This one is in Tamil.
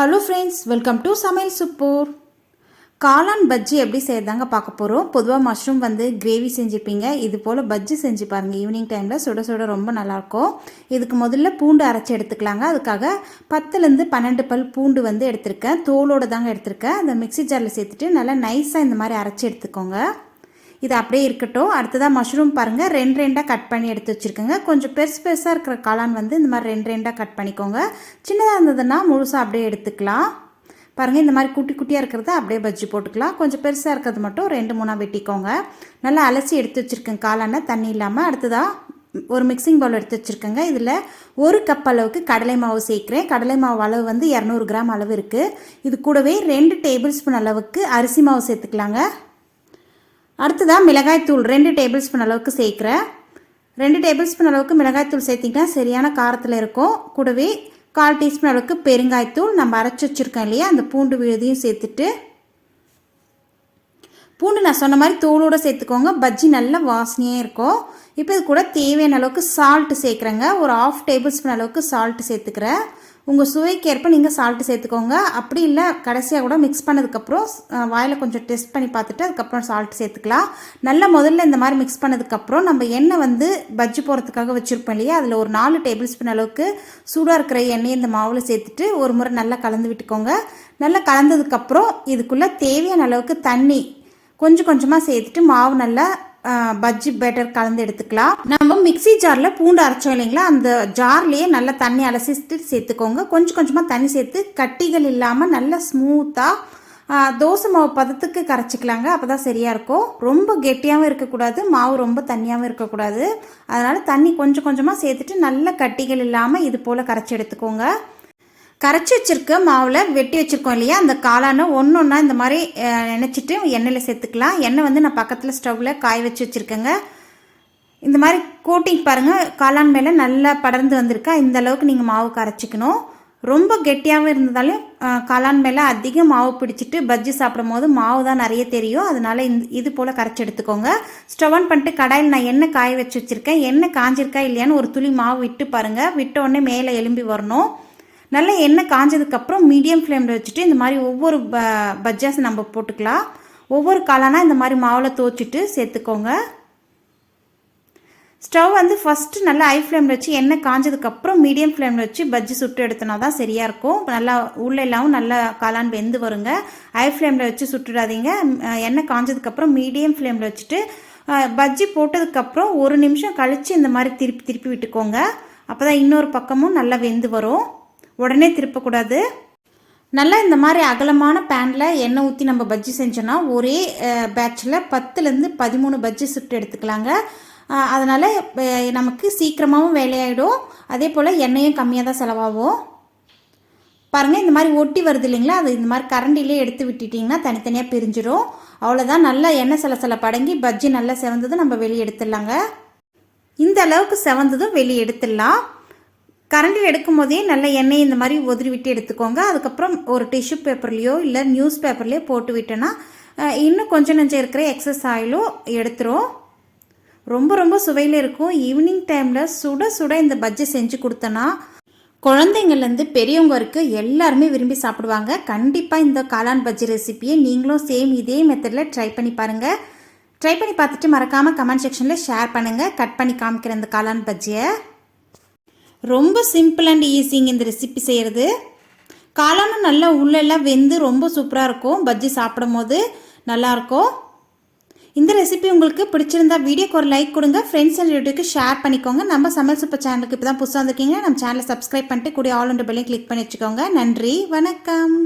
ஹலோ ஃப்ரெண்ட்ஸ் வெல்கம் டு சமையல் சுப்பூர் காளான் பஜ்ஜி எப்படி செய்யறதாங்க பார்க்க போகிறோம் பொதுவாக மஷ்ரூம் வந்து கிரேவி செஞ்சுப்பீங்க இது போல் பஜ்ஜி செஞ்சு பாருங்கள் ஈவினிங் டைமில் சுட சுட ரொம்ப நல்லாயிருக்கும். இதுக்கு முதல்ல பூண்டு அரைச்சி எடுத்துக்கலாங்க. அதுக்காக பத்துலேருந்து பன்னெண்டு பல் பூண்டு வந்து எடுத்திருக்கேன். தோலோடு தாங்க எடுத்திருக்கேன். அந்த மிக்ஸி ஜாரில் சேர்த்துட்டு நல்லா நைஸாக இந்த மாதிரி அரைச்சி எடுத்துக்கோங்க. இது அப்படியே இருக்கட்டும். அடுத்ததாக மஷ்ரூம் பாருங்கள் ரெண்டு ரெண்டாக கட் பண்ணி எடுத்து வச்சுருக்கோங்க. கொஞ்சம் பெருசு பெருசாக இருக்கிற காளான் வந்து இந்த மாதிரி ரெண்டு ரெண்டாக கட் பண்ணிக்கோங்க. சின்னதாக இருந்ததுன்னா முழுசாக அப்படியே எடுத்துக்கலாம். பாருங்கள் இந்த மாதிரி குட்டி குட்டியாக இருக்கிறத அப்படியே பஜ்ஜி போட்டுக்கலாம். கொஞ்சம் பெருசாக இருக்கிறது மட்டும் ரெண்டு மூணாக வெட்டிக்கோங்க. நல்லா அலசி எடுத்து வச்சுருக்கேன் காளானை. தண்ணி இல்லாமல் அடுத்ததாக ஒரு மிக்சிங் பவுல் எடுத்து வச்சுருக்கேங்க. இதில் ஒரு கப் அளவுக்கு கடலை மாவு சேர்க்குறேன். கடலை மாவு அளவு வந்து இரநூறு கிராம் அளவு இருக்குது இது கூடவே ரெண்டு டேபிள் ஸ்பூன் அளவுக்கு அரிசி மாவு சேர்த்துக்கலாங்க. அடுத்ததாக மிளகாய்த்தூள் ரெண்டு டேபிள் ஸ்பூன் அளவுக்கு சேர்க்குறேன் ரெண்டு டேபிள் ஸ்பூன் அளவுக்கு மிளகாய்த்தூள் சேர்த்திங்கன்னா சரியான காரத்தில் இருக்கும். கூடவே கால் டீஸ்பூன் அளவுக்கு பெருங்காய்த்தூள் நம்ம அரைச்சி வச்சுருக்கோம் இல்லையா? அந்த பூண்டு விழுதியும் சேர்த்துட்டு. பூண்டு நான் சொன்ன மாதிரி தோலோடு சேர்த்துக்கோங்க. பஜ்ஜி நல்ல வாசனையாக இருக்கும். இப்போ இது கூட தேவையான அளவுக்கு சால்ட்டு சேர்க்குறேங்க. ஒரு ஆஃப் டேபிள் ஸ்பூன் அளவுக்கு சால்ட்டு சேர்த்துக்கிறேன். உங்கள் சுவைக்கேற்ப நீங்கள் சால்ட்டு சேர்த்துக்கோங்க. அப்படி இல்லை கடைசியாக கூட மிக்ஸ் பண்ணதுக்கப்புறம் வாயில் கொஞ்சம் டெஸ்ட் பண்ணி பார்த்துட்டு அதுக்கப்புறம் சால்ட் சேர்த்துக்கலாம். நல்லா முதல்ல இந்த மாதிரி மிக்ஸ் பண்ணதுக்கப்புறம் நம்ம எண்ணெய் வந்து பஜ்ஜி போகிறதுக்காக வச்சுருப்போம் இல்லையா? அதில் ஒரு நாலு டேபிள் ஸ்பூன் அளவுக்கு சூடாக இருக்கிற எண்ணெயை இந்த மாவில் சேர்த்துட்டு ஒரு முறை நல்லா கலந்து விட்டுக்கோங்க. நல்லா கலந்ததுக்கப்புறம் இதுக்குள்ளே தேவையான அளவுக்கு தண்ணி கொஞ்சம் கொஞ்சமாக சேர்த்துட்டு மாவு நல்லா பஜ்ஜி பேட்டர் கலந்து எடுத்துக்கலாம். நம்ம மிக்சி ஜாரில் பூண்டு அரைச்சோம் இல்லைங்களா? அந்த ஜார்லேயே நல்லா தண்ணி அலசிட்டு சேர்த்துக்கோங்க. கொஞ்சம் கொஞ்சமாக தண்ணி சேர்த்து கட்டிகள் இல்லாமல் நல்லா ஸ்மூத்தாக தோசை மாவு பதத்துக்கு கரைச்சிக்கலாங்க. அப்போ தான் சரியாக இருக்கும். ரொம்ப கெட்டியாகவும் இருக்கக்கூடாது. மாவு ரொம்ப தண்ணியாகவும் இருக்கக்கூடாது. அதனால் தண்ணி கொஞ்சம் கொஞ்சமாக சேர்த்துட்டு நல்ல கட்டிகள் இல்லாமல் இது போல் கரைச்சி எடுத்துக்கோங்க. கரைச்சி வச்சுருக்க மாவில் வெட்டி வச்சுருக்கோம் இல்லையா? அந்த காளானை ஒன்று ஒன்றா இந்த மாதிரி நினச்சிட்டு எண்ணெயில் சேர்த்துக்கலாம். எண்ணெய் வந்து நான் பக்கத்தில் ஸ்டவ்வில் காய வச்சு வச்சுருக்கேங்க. இந்த மாதிரி கோட்டிங் பாருங்கள் காளான் மேலே நல்லா படர்ந்து வந்திருக்கா. இந்த அளவுக்கு நீங்கள் மாவு கரைச்சிக்கணும். ரொம்ப கெட்டியாகவும் இருந்ததாலும் காளான் மேலே அதிக மாவு பிடிச்சிட்டு பஜ்ஜி சாப்பிடும் போது மாவு தான் நிறைய தெரியும். அதனால் இந்த இது போல் கரைச்சி எடுத்துக்கோங்க. ஸ்டவ் ஆன் பண்ணிட்டு கடாயில் நான் எண்ணெய் காய வச்சு வச்சுருக்கேன். எண்ணெய் காஞ்சிருக்கா இல்லையான்னு ஒரு துளி மாவு விட்டு பாருங்கள் விட்ட உடனே மேலே எலும்பி வரணும். நல்லா எண்ணெய் காஞ்சதுக்கப்புறம் மீடியம் ஃப்ளேமில் வச்சுட்டு இந்த மாதிரி ஒவ்வொரு ப பஜ்ஜாஸ் நம்ம போட்டுக்கலாம். ஒவ்வொரு காளானா இந்த மாதிரி மாவில் தோச்சிட்டு சேர்த்துக்கோங்க. ஸ்டவ் வந்து ஃபஸ்ட்டு நல்லா ஹை ஃப்ளேமில் வச்சு எண்ணெய் காஞ்சதுக்கப்புறம் மீடியம் ஃப்ளேமில் வச்சு பஜ்ஜி சுட்டு எடுத்தனா தான் சரியாக இருக்கும். நல்லா உள்ளே இல்லாமல் நல்லா காளான் வெந்து வருங்க. ஹை ஃப்ளேமில் வச்சு சுட்டுடாதீங்க. எண்ணெய் காஞ்சதுக்கப்புறம் மீடியம் ஃப்ளேமில் வச்சுட்டு பஜ்ஜி போட்டதுக்கப்புறம் ஒரு நிமிஷம் கழித்து இந்த மாதிரி திருப்பி திருப்பி விட்டுக்கோங்க. அப்போ தான் இன்னொரு பக்கமும் நல்லா வெந்து வரும். உடனே திருப்பக்கூடாது. நல்லா இந்த மாதிரி அகலமான பேனில் எண்ணெய் ஊற்றி நம்ம பஜ்ஜி செஞ்சோன்னா ஒரே பேட்சில் பத்துலேருந்து பதிமூணு பஜ்ஜி சுட்டு எடுத்துக்கலாங்க. அதனால் நமக்கு சீக்கிரமாகவும் வேலையாயிடும். அதே போல் எண்ணெயும் கம்மியாக தான் செலவாகும். பாருங்கள் இந்த மாதிரி ஒட்டி வருது இல்லைங்களா? அது இந்த மாதிரி கரண்டிலே எடுத்து விட்டுட்டிங்கன்னா தனித்தனியாக பிரிஞ்சிடும் அவ்வளோதான் நல்லா எண்ணெய் சில சில படங்கி பஜ்ஜி நல்லா செவந்ததும் நம்ம வெளியே எடுத்துடலாங்க. இந்த அளவுக்கு செவந்ததும் வெளியே எடுத்துடலாம். கரண்டி எடுக்கும் போதே நல்ல எண்ணெய் இந்த மாதிரி உதிரி விட்டு எடுத்துக்கோங்க. அதுக்கப்புறம் ஒரு டிஷ்யூ பேப்பர்லேயோ இல்லை நியூஸ் பேப்பர்லேயோ போட்டு விட்டோன்னா இன்னும் கொஞ்சம் நஞ்சம் இருக்கிற எக்ஸஸ் ஆயிலும் எடுத்துரும். ரொம்ப ரொம்ப சுவையில் இருக்கும். ஈவினிங் டைமில் சுட சுட இந்த பஜ்ஜி செஞ்சு கொடுத்தோன்னா குழந்தைங்கள்லேருந்து பெரியவங்க வரைக்கும் எல்லாருமே விரும்பி சாப்பிடுவாங்க. கண்டிப்பாக இந்த காளான் பஜ்ஜி ரெசிப்பியை நீங்களும் சேம் இதே மெத்தடில் ட்ரை பண்ணி பாருங்கள் ட்ரை பண்ணி பார்த்துட்டு மறக்காமல் கமெண்ட் செக்ஷனில் ஷேர் பண்ணுங்கள் கட் பண்ணி காமிக்கிற இந்த காளான் பஜ்ஜியை. ரொம்ப சிம்பிள் அண்ட் ஈஸிங்க இந்த ரெசிபி செய்கிறது காளானும் நல்லா உள்ளெல்லாம் வெந்து ரொம்ப சூப்பராக இருக்கும். பஜ்ஜி சாப்பிடும் போது நல்லாயிருக்கும் இந்த ரெசிபி உங்களுக்கு பிடிச்சிருந்தா வீடியோக்கு ஒரு லைக் கொடுங்க. ஃப்ரெண்ட்ஸ் அண்ட் ரிலேட்டிவ்க்கு ஷேர் பண்ணிக்கோங்க. நம்ம சமையல் சூப்பர் சேனலுக்கு இப்போ தான் புதுசாக வந்திருக்கீங்க. நம்ம சேனலை சப்ஸ்கிரைப் பண்ணிட்டு கூடிய ஆல் ஒன்று பெல்லையும் கிளிக் பண்ணி வச்சுக்கோங்க. நன்றி. வணக்கம்.